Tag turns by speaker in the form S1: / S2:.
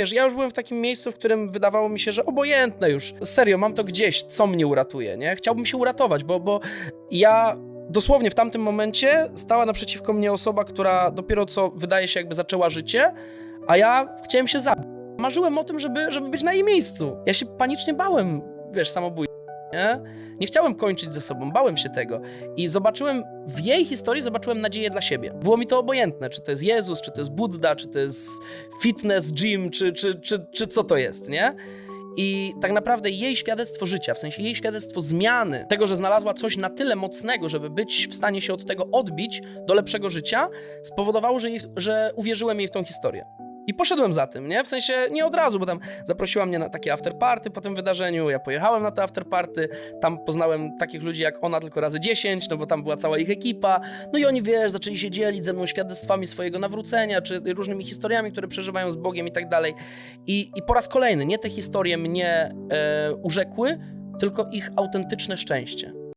S1: Wiesz, ja już byłem w takim miejscu, w którym wydawało mi się, że obojętne już. Serio, mam to gdzieś, co mnie uratuje, nie? Chciałbym się uratować, bo, bo ja dosłownie w tamtym momencie stała naprzeciwko mnie osoba, która dopiero co wydaje się jakby zaczęła życie, a ja chciałem się zabić. Marzyłem o tym, żeby, żeby być na jej miejscu. Ja się panicznie bałem, wiesz, samobójstwa. Nie? nie chciałem kończyć ze sobą, bałem się tego. I zobaczyłem, w jej historii zobaczyłem nadzieję dla siebie. Było mi to obojętne, czy to jest Jezus, czy to jest Buddha, czy to jest fitness, gym, czy, czy, czy, czy co to jest, nie? I tak naprawdę jej świadectwo życia, w sensie jej świadectwo zmiany, tego, że znalazła coś na tyle mocnego, żeby być w stanie się od tego odbić do lepszego życia, spowodowało, że, jej, że uwierzyłem jej w tą historię. I poszedłem za tym, nie? W sensie nie od razu, bo tam zaprosiła mnie na takie afterparty po tym wydarzeniu, ja pojechałem na te afterparty, tam poznałem takich ludzi jak ona tylko razy 10, no bo tam była cała ich ekipa, no i oni, wiesz, zaczęli się dzielić ze mną świadectwami swojego nawrócenia, czy różnymi historiami, które przeżywają z Bogiem i tak dalej. I, i po raz kolejny, nie te historie mnie e, urzekły, tylko ich autentyczne szczęście.